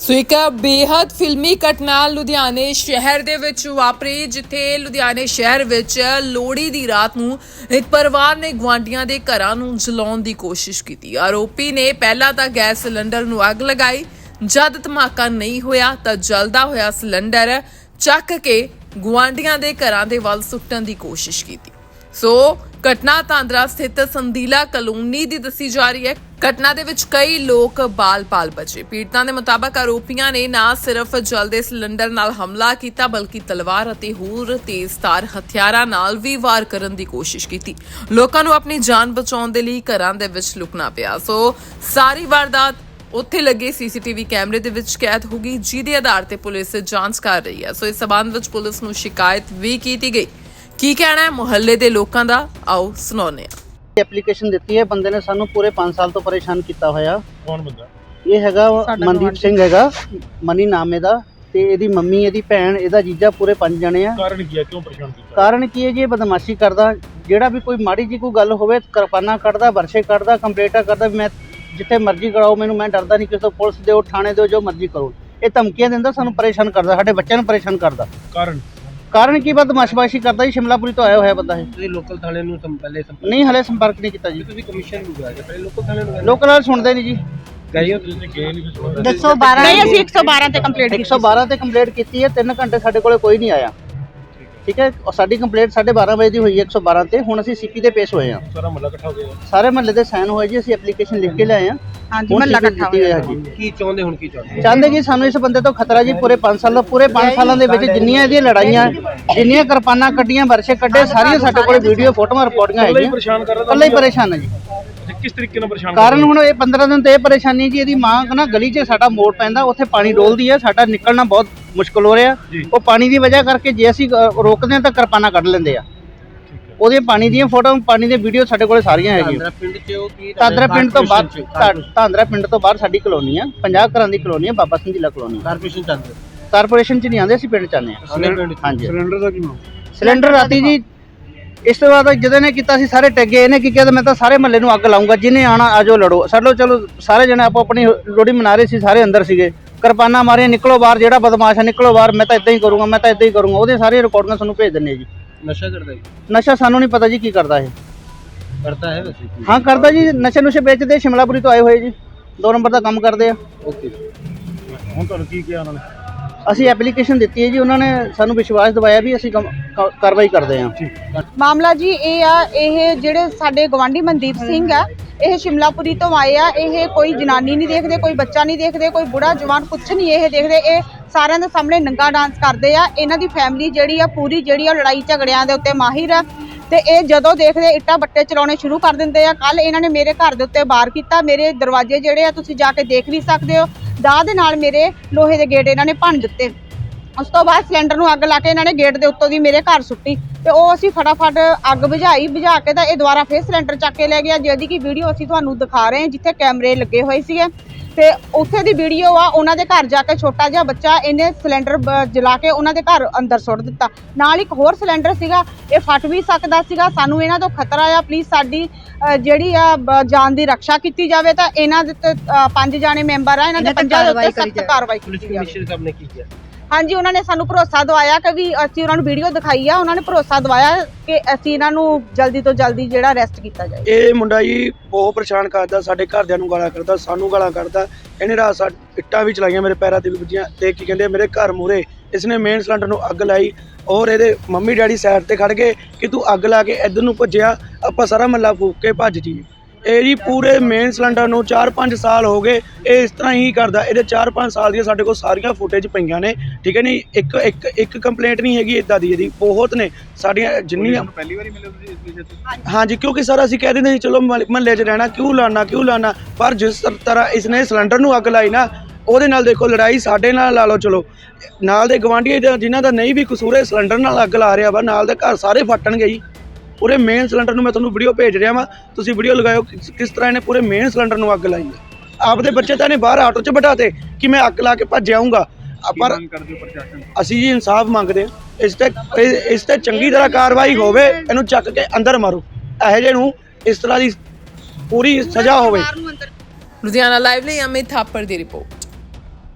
ਸੋ ਇੱਕ ਬੇहद ਫਿਲਮੀ ਘਟਨਾ ਲੁਧਿਆਣੇ ਸ਼ਹਿਰ ਦੇ ਵਿੱਚ ਵਾਪਰੀ, ਜਿੱਥੇ ਲੁਧਿਆਣੇ ਸ਼ਹਿਰ ਵਿੱਚ ਲੋਹੜੀ ਦੀ ਰਾਤ ਨੂੰ ਇੱਕ ਪਰਿਵਾਰ ਨੇ ਗੁਆਂਢੀਆਂ ਦੇ ਘਰਾਂ ਨੂੰ ਜਲਾਉਣ ਦੀ ਕੋਸ਼ਿਸ਼ ਕੀਤੀ। ਆਰੋਪੀ ਨੇ ਪਹਿਲਾਂ ਤਾਂ ਗੈਸ ਸਿਲੰਡਰ ਨੂੰ ਅੱਗ ਲਗਾਈ। ਜਦ ਧਮਾਕਾ ਨਹੀਂ ਹੋਇਆ ਤਾਂ ਜਲਦਾ ਹੋਇਆ ਸਿਲੰਡਰ ਚੱਕ ਕੇ ਗੁਆਂਢੀਆਂ ਦੇ ਘਰਾਂ ਦੇ ਵੱਲ ਸੁੱਟਣ ਦੀ ਕੋਸ਼ਿਸ਼ ਕੀਤੀ। ਸੋ ਘਟਨਾ ਤਾਂਦਰਾ ਸਥਿਤ ਸੰਦੀਲਾ ਕਲੋਨੀ ਦੀ ਦੱਸੀ ਜਾ ਰਹੀ ਹੈ ਘਟਨਾ ਦੇ ਵਿੱਚ ਕਈ ਲੋਕ ਬਾਲ ਪਾਲ ਬਚੇ। ਪੀੜਤਾਂ ਦੇ ਮੁਤਾਬਕ ਆਰੋਪੀਆਂ ਨੇ ਨਾ ਸਿਰਫ ਜਲਦੇ ਸਿਲੰਡਰ ਨਾਲ ਹਮਲਾ ਕੀਤਾ, ਬਲਕਿ ਤਲਵਾਰ ਅਤੇ ਹੋਰ ਤੇਜ਼ਧਾਰ ਹਥਿਆਰਾਂ ਨਾਲ ਵੀ ਵਾਰ ਕਰਨ ਦੀ ਕੋਸ਼ਿਸ਼ ਕੀਤੀ। ਲੋਕਾਂ ਨੂੰ ਆਪਣੀ ਜਾਨ ਬਚਾਉਣ ਦੇ ਲਈ ਘਰਾਂ ਦੇ ਵਿੱਚ ਲੁਕਣਾ ਪਿਆ। ਸੋ ਸਾਰੀ ਵਾਰਦਾਤ ਉੱਥੇ ਲੱਗੇ ਸੀਸੀਟੀਵੀ ਕੈਮਰੇ ਦੇ ਵਿੱਚ ਕੈਦ ਹੋ ਗਈ, ਜਿਹਦੇ ਆਧਾਰ ਤੇ ਪੁਲਿਸ ਜਾਂਚ ਕਰ ਰਹੀ ਹੈ। ਸੋ ਇਸ ਸਬੰਧ ਵਿੱਚ ਪੁਲਿਸ ਨੂੰ ਸ਼ਿਕਾਇਤ ਵੀ ਕੀਤੀ ਗਈ। ਕੀ ਕਹਿਣਾ ਹੈ ਮੁਹੱਲੇ ਦੇ ਲੋਕਾਂ ਦਾ? ਆਓ ਸੁਣਾਉਂਦੇ ਹਾਂ। ਐਪਲੀਕੇਸ਼ਨ ਦਿੱਤੀ ਹੈ ਬੰਦੇ ਨੇ ਸਾਨੂੰ ਪੂਰੇ 5 ਸਾਲ ਤੋਂ ਪਰੇਸ਼ਾਨ ਕੀਤਾ ਹੋਇਆ। ਕੌਣ ਬੰਦਾ? ਇਹ ਹੈਗਾ ਮਨਦੀਪ ਸਿੰਘ ਹੈਗਾ ਮਨੀ ਨਾਮ ਇਹਦਾ ਤੇ ਇਹਦੀ ਮੰਮੀ ਇਹਦੀ ਭੈਣ ਇਹਦਾ ਜੀਜਾ ਪੂਰੇ ਪੰਜ ਜਣੇ ਆ। ਕਾਰਨ ਕੀ ਹੈ? ਕਿਉਂ ਪਰੇਸ਼ਾਨ ਕੀਤਾ? ਕਾਰਨ ਕੀ ਹੈ ਜੀ? ਇਹ ਬਦਮਾਸ਼ੀ ਕਰਦਾ ਜਿਹੜਾ ਵੀ ਕੋਈ ਮਾੜੀ ਜੀ ਕੋਈ ਗੱਲ ਹੋਵੇ ਕਿਰਪਾਨਾ ਕੱਢਦਾ ਵਰਸ਼ੇ ਕੱਢਦਾ ਕੰਪਲੇਂਟਾਂ ਕਰਦਾ ਵੀ ਮੈਂ ਜਿੱਥੇ ਮਰਜ਼ੀ ਕਰਾਓ ਮੈਨੂੰ ਮੈਂ ਡਰਦਾ ਨਹੀਂ ਕਿਸੇ ਤੋਂ ਪੁਲਿਸ ਦਿਓ ਥਾਣੇ ਦਿਓ ਜੋ ਮਰਜ਼ੀ ਕਰੋ। ਇਹ ਧਮਕੀਆਂ ਦਿੰਦਾ ਸਾਨੂੰ ਪਰੇਸ਼ਾਨ ਕਰਦਾ ਸਾਡੇ ਬੱਚਿਆਂ ਨੂੰ ਪਰੇਸ਼ਾਨ ਕਰਦਾ। ਕਾਰਨ? ਕਾਰਨ ਕੀ ਬਦਮਾਸ਼ਬਾਸ਼ੀ ਕਰਦਾ ਜੀ ਸ਼ਿਮਲਾਪੁਰੀ ਤੋਂ ਆਇਆ ਹੋਇਆ ਬੰਦਾ ਇਹ। ਤੁਸੀਂ ਲੋਕਲ ਥਾਣੇ ਨੂੰ ਸੰ- ਪਹਿਲੇ ਸੰਪਰਕ ਨਹੀਂ ਹਲੇ ਸੰਪਰਕ ਨਹੀਂ ਕੀਤਾ ਜੀ। ਤੁਸੀਂ ਕਮਿਸ਼ਨ ਨੂੰ ਗਿਆ ਪਹਿਲੇ ਲੋਕਲ ਥਾਣੇ ਨੂੰ ਲੋਕਾਂ ਨਾਲ ਸੁਣਦੇ ਨਹੀਂ ਜੀ। ਗਏ ਹੋ ਤੁਸੀਂ ਗਏ ਨਹੀਂ ਦੱਸੋ 12 ਨਹੀਂ ਅਸੀਂ 112 ਤੇ ਕੰਪਲੀਟ ਕੀਤੀ 112 ਤੇ ਕੰਪਲੇਂਟ ਕੀਤੀ ਹੈ 3 ਘੰਟੇ ਸਾਡੇ ਕੋਲੇ ਕੋਈ ਨਹੀਂ ਆਇਆ। ਠੀਕ ਹੈ ਸਾਡੀ ਕੰਪਲੇਂਟ 12:30 ਵਜੇ ਦੀ ਹੋਈ ਹੈ 112 ਤੇ। ਹੁਣ ਅਸੀਂ ਸੀਪੀ ਤੇ ਪੇਸ਼ ਹੋਏ ਹਾਂ। ਸਾਰਾ ਮੱਲਾ ਇਕੱਠਾ ਹੋ ਗਿਆ। ਸਾਰੇ ਮਹੱਲੇ ਦੇ ਸਾਈਨ ਹੋਏ ਜੀ ਅਸੀਂ ਐਪਲੀਕੇਸ਼ਨ ਲਿਖ ਕੇ ਲਿਆਏ ਹਾਂ। ਹਾਂਜੀ ਮਹੱਲਾ ਇਕੱਠਾ ਹੋਇਆ ਜੀ। ਕੀ ਚਾਹੁੰਦੇ ਹੁਣ ਕੀ ਚਾਹੁੰਦੇ? ਚਾਹੁੰਦੇ ਕਿ ਸਾਨੂੰ ਇਸ ਬੰਦੇ ਤੋਂ ਖਤਰਾ ਜੀ ਪੂਰੇ 5 ਸਾਲਾਂ ਪੂਰੇ 5 ਸਾਲਾਂ ਦੇ ਵਿੱਚ ਜਿੰਨੀਆਂ ਇਹਦੀਆਂ ਲੜਾਈਆਂ ਜਿੰਨੀਆਂ ਕਿਰਪਾਨਾਂ ਕੱਢੀਆਂ ਵਰਸ਼ੇ ਕੱਢੇ ਸਾਰੀਆਂ ਸਾਡੇ ਕੋਲੇ ਵੀਡੀਓ ਫੋਟੋਆਂ ਹੀ ਹੈਗੀਆਂ। ਪਰੇਸ਼ਾਨ ਕਰ ਰਿਹਾ ਇਕੱਲਾ ਹੀ ਪਰੇਸ਼ਾਨ ਹੈ ਜੀ। ਅੱਛਾ, ਕਿਸ ਤਰੀਕੇ ਨਾਲ ਪਰੇਸ਼ਾਨ ਕਾਰਨ ਹੁਣ ਇਹ 15 ਦਿਨ ਤੇ ਇਹ ਪਰੇਸ਼ਾਨੀ ਜੀ ਇਹਦੀ ਮਾਂ ਨਾ ਗਲੀ 'ਚ ਸਾਡਾ ਮੋੜ ਪੈਂਦਾ ਉੱਥੇ ਪਾਣੀ ਡੋਲਦੀ ਹੈ ਸਾਡਾ ਨਿਕਲਣਾ ਬਹੁਤ ਮੁਸ਼ਕਲ ਹੋ ਰਿਹਾ। ਜੀ। ਉਹ ਪਾਣੀ ਦੀ ਵਜ੍ਹਾ ਕਰਕੇ ਜੇ ਅਸੀਂ ਅ, ਰੋਕਦੇ ਹਾਂ ਤਾਂ ਕਿਰਪਾਨਾਂ ਕੱਢ ਲੈਂਦੇ ਆ। ਉਹਦੀਆਂ ਪਾਣੀ ਦੀਆਂ ਫੋਟੋ ਪਾਣੀ ਦੀਆਂ ਵੀਡੀਓ ਸਾਡੇ ਕੋਲੇ ਸਾਰੀਆਂ ਹੈਗੀਆਂ। ਤਾਂਦਰਾ ਪਿੰਡ ਚ ਉਹ ਕੀ ਤਾਂਦਰਾ ਪਿੰਡ ਤੋਂ ਬਾਹਰ ਪਿੰਡ ਤੋਂ ਸਾਡੀ ਕਲੋਨੀ ਆ 50 ਘਰਾਂ ਦੀ ਕਲੋਨੀ ਆ ਬਾਬਾ ਸਿੰਘ ਜ਼ਿਲ੍ਹਾ ਕਲੋਨੀ। ਕਾਰਪੋਰੇਸ਼ਨ ਚੱਲਦੇ ਕਾਰਪੋਰੇਸ਼ਨ 'ਚ ਨਹੀਂ ਆਉਂਦੇ ਅਸੀਂ ਪਿੰਡ 'ਚ ਆਉਂਦੇ ਹਾਂਜੀ। ਸਿਲੰਡਰ ਦਾ ਕੀ ਮਾਮਲਾ? ਸਿਲੰਡਰ ਰਾਤੀ ਜੀ ਇਸ ਤੋਂ ਬਾਅਦ ਜਦੋਂ ਨੇ ਕੀਤਾ ਸੀ ਸਾਰੇ ਟੱਗੇ ਇਹਨੇ ਕੀ ਕਿਹਾ ਮੈਂ ਤਾਂ ਸਾਰੇ ਮਹੱਲੇ ਨੂੰ ਅੱਗ ਲਾਉਂਗਾ ਜਿਹਨੇ ਆਣਾ ਆਜੋ ਲੜੋ। ਸਾਡੋ ਚਲੋ ਸਾਰੇ ਜਣੇ ਆਪੋ ਆਪਣੀ ਲੋੜੀ ਮਨਾ ਰਹੇ ਸੀ ਸਾਰੇ ਅੰਦਰ ਸੀਗੇ। ਕਿਰਪਾਨਾਂ ਮਾਰੀਆਂ ਨਿਕਲੋ ਬਾਹਰ ਜਿਹੜਾ ਬਦਮਾਸ਼ ਹੈ ਨਿਕਲੋ ਬਾਹਰ ਮੈਂ ਤਾਂ ਇਦਾਂ ਹੀ ਕਰੂੰਗਾ ਮੈਂ ਤਾਂ ਇਦਾਂ ਹੀ ਕਰੂੰਗਾ। ਉਹਦੇ ਸਾਰੀਆਂ ਰਿਕਾਰਡਿੰਗਾਂ ਤੁਹਾਨੂੰ ਭੇਜ ਦਿੰਨੇ ਜੀ। ਨਸ਼ਾ ਕਰਦਾ ਹੈ ਨਸ਼ਾ ਸਾਨੂੰ ਨਹੀਂ ਪਤਾ ਜੀ ਕੀ ਕਰਦਾ ਇਹ। ਕਰਦਾ ਹੈ ਵੈਸੇ ਹਾਂ ਕਰਦਾ ਜੀ ਨਸ਼ੇ ਨੁਸ਼ੇ ਵੇਚਦੇ ਸ਼ਿਮਲਾਪੁਰੀ ਤੋਂ ਆਏ ਹੋਏ ਜੀ। ਦੋ ਨੰਬਰ ਦਾ ਕੰਮ ਕਰਦੇ ਆ। ਓਕੇ ਹੁਣ ਤੁਹਾਨੂੰ ਕੀ ਕਿਹਾ ਉਹਨਾਂ ਨੇ? ਅਸੀਂ ਐਪਲੀਕੇਸ਼ਨ ਦਿੱਤੀ ਹੈ ਜੀ ਉਹਨਾਂ ਨੇ ਸਾਨੂੰ ਵਿਸ਼ਵਾਸ ਦਿਵਾਇਆ ਵੀ ਅਸੀਂ ਕੰਮ- ਕਾ- ਕਾਰਵਾਈ ਕਰਦੇ ਹਾਂ। ਮਾਮਲਾ ਜੀ ਇਹ ਆ ਇਹ ਜਿਹੜੇ ਸਾਡੇ ਗਵਾਂਢੀ ਮਨਦੀਪ ਸਿੰਘ ਆ ਇਹ ਸ਼ਿਮਲਾਪੁਰੀ ਤੋਂ ਆਏ ਆ ਇਹ ਕੋਈ ਜਨਾਨੀ ਨਹੀਂ ਦੇਖਦੇ ਕੋਈ ਬੱਚਾ ਨਹੀਂ ਦੇਖਦੇ ਕੋਈ ਬੁੜਾ ਜਵਾਨ ਕੁਛ ਨਹੀਂ ਇਹ ਦੇਖਦੇ ਇਹ ਸਾਰਿਆਂ ਦੇ ਸਾਹਮਣੇ ਨੰਗਾ ਡਾਂਸ ਕਰਦੇ ਆ। ਇਹਨਾਂ ਦੀ ਫੈਮਿਲੀ ਜਿਹੜੀ ਆ ਪੂਰੀ ਜਿਹੜੀ ਆ ਲੜਾਈ ਝਗੜਿਆਂ ਦੇ ਉੱਤੇ ਮਾਹਿਰ ਆ। ਤੇ ਇਹ ਜਦੋਂ ਦੇਖਦੇ ਇੱਟਾਂ ਬੱਟੇ ਚਲਾਉਣੇ ਸ਼ੁਰੂ ਕਰ ਦਿੰਦੇ ਆ। ਕੱਲ ਇਹਨਾਂ ਨੇ ਮੇਰੇ ਘਰ ਦੇ ਉੱਤੇ ਵਾਰ ਕੀਤਾ ਮੇਰੇ ਦਰਵਾਜ਼ੇ ਜਿਹੜੇ ਆ ਤੁਸੀਂ ਜਾ ਕੇ ਦੇਖ ਵੀ ਸਕਦੇ ਹੋ। ਦਾਅ ਦੇ ਨਾਲ ਮੇਰੇ ਲੋਹੇ ਦੇ ਗੇਟ ਇਹਨਾਂ ਨੇ ਭੰਨ ਦਿੱਤੇ। ਉਸ ਤੋਂ ਬਾਅਦ ਸਿਲੰਡਰ ਨੂੰ ਅੱਗ ਲਾ ਕੇ ਇਹਨਾਂ ਨੇ ਗੇਟ ਦੇ ਉੱਤੋਂ ਦੀ ਮੇਰੇ ਘਰ ਸੁੱਟੀ ਤੇ ਉਹ ਅਸੀਂ ਫਟਾਫਟ ਅੱਗ ਬੁਝਾਈ, ਬੁਝਾ ਕੇ ਤਾਂ ਇਹ ਦੁਬਾਰਾ ਫੇਰ ਸਿਲੰਡਰ ਚੱਕ ਕੇ ਲੈ ਗਿਆ, ਜਿਹਦੀ ਕੀ ਵੀਡੀਓ ਅਸੀਂ ਤੁਹਾਨੂੰ ਦਿਖਾ ਰਹੇ ਹਾਂ, ਜਿੱਥੇ ਕੈਮਰੇ ਲੱਗੇ ਹੋਏ ਸੀਗੇ। ਤੇ ਉੱਥੇ ਦੀ ਵੀਡੀਓ ਆ ਉਹਨਾਂ ਦੇ ਘਰ ਜਾ ਕੇ ਛੋਟਾ ਜਿਹਾ ਬੱਚਾ ਇਹਨੇ ਸਿਲੰਡਰ ਜਲਾ ਕੇ ਉਹਨਾਂ ਦੇ ਘਰ ਅੰਦਰ ਸੁੱਟ ਦਿੱਤਾ। ਨਾਲ ਇੱਕ ਹੋਰ ਸਿਲੰਡਰ ਸੀਗਾ ਇਹ ਫਟ ਵੀ ਸਕਦਾ ਸੀਗਾ। ਸਾਨੂੰ ਇਹਨਾਂ ਤੋਂ ਖਤਰਾ ਆ ਪਲੀਜ਼ ਸਾਡੀ ਜਿਹੜੀ ਆ ਜਾਨ ਦੀ ਰੱਖਿਆ ਕੀਤੀ ਜਾਵੇ ਤਾਂ ਇਹਨਾਂ ਦੇ ਪੰਜ ਜਾਣੇ ਮੈਂਬਰ ਆ ਇਹਨਾਂ ਦੇ ਪੰਜਾਂ ਦੇ ਉੱਤੇ ਸਖਤ ਕਾਰਵਾਈ ਕੀਤੀ ਜਾਵੇ। ਕਮਿਸ਼ਨ ਸਾਹਿਬ ਨੇ ਕੀ ਕੀਤਾ ਹਾਂਜੀ, ਉਹਨਾਂ ਨੇ ਸਾਨੂੰ ਭਰੋਸਾ ਦਵਾਇਆ ਕਿ ਵੀ ਅਸੀਂ ਉਹਨਾਂ ਨੂੰ ਵੀਡੀਓ ਦਿਖਾਈ ਆ, ਉਹਨਾਂ ਨੇ ਭਰੋਸਾ ਦਵਾਇਆ ਕਿ ਅਸੀਂ ਇਹਨਾਂ ਨੂੰ ਜਲਦੀ ਤੋਂ ਜਲਦੀ ਜਿਹੜਾ ਅਰੈਸਟ ਕੀਤਾ ਜਾਏ। ਇਹ ਮੁੰਡਾ ਜੀ ਬਹੁਤ ਪਰੇਸ਼ਾਨ ਕਰਦਾ, ਸਾਡੇ ਘਰਦਿਆਂ ਨੂੰ ਗਾਲਾਂ ਕੱਢਦਾ, ਸਾਨੂੰ ਗਾਲਾਂ ਕੱਢਦਾ। ਇਹਨੇ ਰਾਤ ਸਾ ਇੱਟਾਂ ਵੀ ਚਲਾਈਆਂ ਮੇਰੇ ਪੈਰਾਂ ਤੇ ਵੀ ਵੱਜੀਆਂ ਤੇ ਕੀ ਕਹਿੰਦੇ ਮੇਰੇ ਘਰ ਮੂਰੇ ਇਸਨੇ ਮੇਨ ਸਿਲੰਡਰ ਨੂੰ ਅੱਗ ਲਾਈ ਔਰ ਇਹਦੇ ਮੰਮੀ ਡੈਡੀ ਸਾਈਡ ਤੇ ਖੜ ਗਏ ਕਿ ਤੂੰ ਅੱਗ ਲਾ ਕੇ ਇੱਧਰ ਨੂੰ ਭੱਜਿਆ, ਆਪਾਂ ਸਾਰਾ ਮੱਲਾ ਫੂਕ ਕੇ ਭੱਜ ਜੀ ਇਹ ਜੀ ਪੂਰੇ ਮੇਨ ਸਿਲੰਡਰ ਨੂੰ 4-5 ਸਾਲ ਹੋ ਗਏ ਇਹ ਇਸ ਤਰ੍ਹਾਂ ਹੀ ਕਰਦਾ। ਇਹਦੇ 4-5 ਸਾਲ ਦੀਆਂ ਸਾਡੇ ਕੋਲ ਸਾਰੀਆਂ ਫੁਟੇਜ ਪਈਆਂ ਨੇ ਠੀਕ ਹੈ ਨਹੀਂ ਇੱਕ ਇੱਕ ਇੱਕ ਕੰਪਲੇਂਟ ਨਹੀਂ ਹੈਗੀ ਇਦਾਂ ਦੀ ਇਹਦੀ ਬਹੁਤ ਨੇ। ਸਾਡੀਆਂ ਜਿੰਨੀਆਂ ਪਹਿਲੀ ਵਾਰੀ ਮਿਲੇ ਤੁਸੀਂ ਇਸ ਵਿਸ਼ੇ ਤੇ? ਹਾਂਜੀ। ਕਿਉਂਕਿ ਸਰ ਅਸੀਂ ਕਹਿ ਦਿੰਦੇ ਸੀ ਚਲੋ ਮਹੱਲੇ 'ਚ ਰਹਿਣਾ ਕਿਉਂ ਲਾਣਾ ਕਿਉਂ ਲਾਣਾ ਪਰ ਜਿਸ ਤਰ੍ਹਾਂ ਇਸਨੇ ਸਿਲੰਡਰ ਨੂੰ ਅੱਗ ਲਾਈ ਨਾ ਉਹਦੇ ਨਾਲ ਦੇਖੋ ਲੜਾਈ ਸਾਡੇ ਨਾਲ ਲਾ ਲਓ ਚਲੋ। ਨਾਲ ਦੇ ਗਵਾਂਢੀ ਜਿਨ੍ਹਾਂ ਦਾ ਨਹੀਂ ਵੀ ਕਸੂਰ ਹੈ ਸਿਲੰਡਰ ਨਾਲ ਅੱਗ ਲਾ ਰਿਹਾ ਵਾ ਨਾਲ ਦੇ ਘਰ ਸਾਰੇ ਫਟਣਗੇ ਜੀ। ਪੂਰੇ ਮੇਨ ਸਿਲੰਡਰ ਨੂੰ ਮੈਂ ਤੁਹਾਨੂੰ ਵੀਡੀਓ ਭੇਜ ਰਿਹਾ ਵਾਂ। ਤੁਸੀਂ ਵੀਡੀਓ ਲਗਾਇਓ ਕਿਸ ਕਿਸ ਤਰ੍ਹਾਂ ਇਹਨੇ ਪੂਰੇ ਮੇਨ ਸਿਲੰਡਰ ਨੂੰ ਅੱਗ ਲਾਈ ਹੈ। ਆਪਦੇ ਬੱਚੇ ਤਾਂ ਇਹਨੇ ਬਾਹਰ ਆਟੋ 'ਚ ਬਿਠਾਤੇ ਕਿ ਮੈਂ ਅੱਗ ਲਾ ਕੇ ਭੱਜ ਆਊਂਗਾ। ਪਰ ਮੰਗ ਕਰਦੇ ਹੋ ਪ੍ਰਸ਼ਾਸਨ ਅਸੀਂ ਜੀ ਇਨਸਾਫ ਮੰਗਦੇ ਹਾਂ। ਇਸ ਤੇ ਇਹ- ਇਸ ਤੇ ਚੰਗੀ ਤਰ੍ਹਾਂ ਕਾਰਵਾਈ ਹੋਵੇ ਇਹਨੂੰ ਚੱਕ ਕੇ ਅੰਦਰ ਮਾਰੋ। ਇਹੋ ਜਿਹੇ ਨੂੰ ਇਸ ਤਰ੍ਹਾਂ ਦੀ ਪੂਰੀ ਸਜ਼ਾ ਹੋਵੇ। ਲੁਧਿਆਣਾ ਲਾਈਵ ਲਈ ਅਮਿਤ ਥਾਪੜ ਦੀ ਰਿਪੋਰਟ।